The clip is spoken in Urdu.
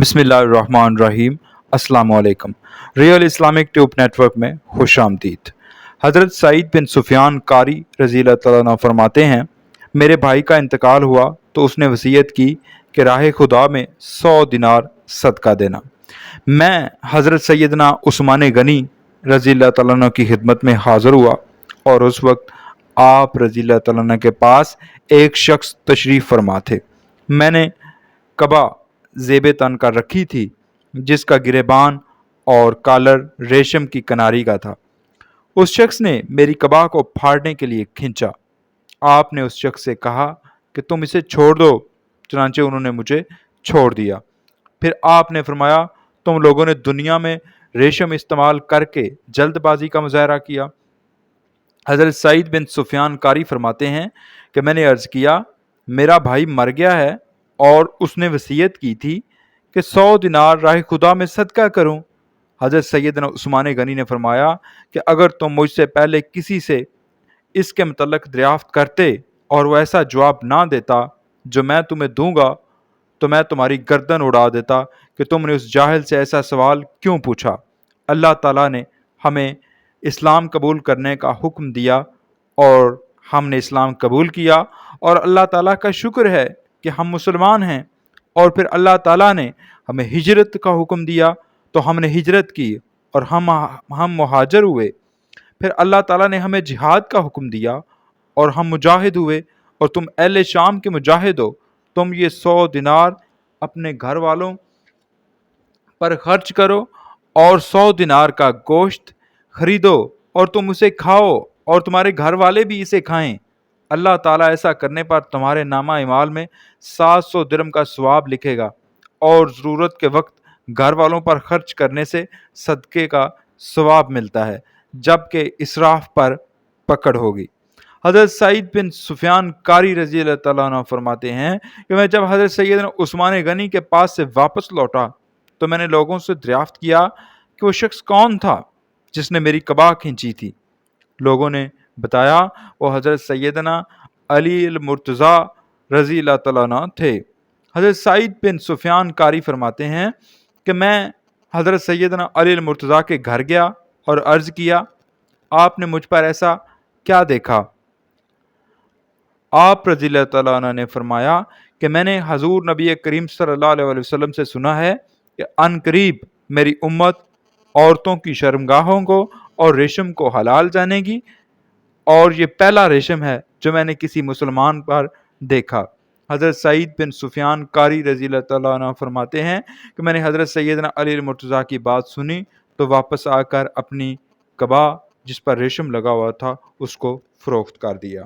بسم اللہ الرحمن الرحیم۔ السلام علیکم۔ Real Islamic tube network میں خوش آمدید۔ حضرت سعید بن سفیان قاری رضی اللہ تعالیٰ عنہ فرماتے ہیں، میرے بھائی کا انتقال ہوا تو اس نے وصیت کی کہ راہ خدا میں سو دینار صدقہ دینا۔ میں حضرت سیدنا عثمان غنی رضی اللہ تعالیٰ عنہ کی خدمت میں حاضر ہوا اور اس وقت آپ رضی اللہ تعالیٰ عنہ کے پاس ایک شخص تشریف فرما تھے۔ میں نے کبا زیب تن کا رکھی تھی، جس کا گریبان اور کالر ریشم کی کناری کا تھا۔ اس شخص نے میری کبا کو پھاڑنے کے لیے کھینچا آپ نے اس شخص سے کہا کہ تم اسے چھوڑ دو، چنانچہ انہوں نے مجھے چھوڑ دیا۔ پھر آپ نے فرمایا، تم لوگوں نے دنیا میں ریشم استعمال کر کے جلد بازی کا مظاہرہ کیا۔ حضرت سعید بن سفیان کاری فرماتے ہیں کہ میں نے عرض کیا، میرا بھائی مر گیا ہے اور اس نے وصیت کی تھی کہ سو دینار راہ خدا میں صدقہ کروں۔ حضرت سیدنا عثمان غنی نے فرمایا کہ اگر تم مجھ سے پہلے کسی سے اس کے متعلق دریافت کرتے اور وہ ایسا جواب نہ دیتا جو میں تمہیں دوں گا، تو میں تمہاری گردن اڑا دیتا کہ تم نے اس جاہل سے ایسا سوال کیوں پوچھا۔ اللہ تعالیٰ نے ہمیں اسلام قبول کرنے کا حکم دیا اور ہم نے اسلام قبول کیا اور اللہ تعالیٰ کا شکر ہے۔ کہ ہم مسلمان ہیں اور پھر اللہ تعالیٰ نے ہمیں ہجرت کا حکم دیا تو ہم نے ہجرت کی اور ہم ہم مہاجر ہوئے۔ پھر اللہ تعالیٰ نے ہمیں جہاد کا حکم دیا اور ہم مجاہد ہوئے اور تم اہل شام کے مجاہد ہو۔ تم یہ سو دینار اپنے گھر والوں پر خرچ کرو اور سو دینار کا گوشت خریدو اور تم اسے کھاؤ اور تمہارے گھر والے بھی اسے کھائیں۔ اللہ تعالیٰ ایسا کرنے پر تمہارے نامہ اعمال میں سات سو درم کا ثواب لکھے گا اور ضرورت کے وقت گھر والوں پر خرچ کرنے سے صدقے کا ثواب ملتا ہے، جبکہ اسراف پر پکڑ ہوگی۔ حضرت سعید بن سفیان کاری رضی اللہ تعالیٰ عنہ فرماتے ہیں کہ میں جب حضرت سید عثمان غنی کے پاس سے واپس لوٹا تو میں نے لوگوں سے دریافت کیا کہ وہ شخص کون تھا جس نے میری کباہ کھینچی تھی۔ لوگوں نے بتایا، وہ حضرت سیدنا علی المرتضیٰ رضی اللہ تعالیٰ عنہ تھے۔ حضرت سعید بن سفیان کاری فرماتے ہیں کہ میں حضرت سیدنا علی المرتضیٰ کے گھر گیا اور عرض کیا، آپ نے مجھ پر ایسا کیا دیکھا؟ آپ رضی اللہ تعالیٰ عنہ نے فرمایا کہ میں نے حضور نبی کریم صلی اللہ علیہ وسلم سے سنا ہے کہ ان قریب میری امت عورتوں کی شرمگاہوں کو اور ریشم کو حلال جانے گی اور یہ پہلا ریشم ہے جو میں نے کسی مسلمان پر دیکھا۔ حضرت سعید بن سفیان قاری رضی اللہ تعالیٰ عنہ فرماتے ہیں کہ میں نے حضرت سیدنا علی المرتضیٰ کی بات سنی تو واپس آ کر اپنی کبا جس پر ریشم لگا ہوا تھا اس کو فروخت کر دیا۔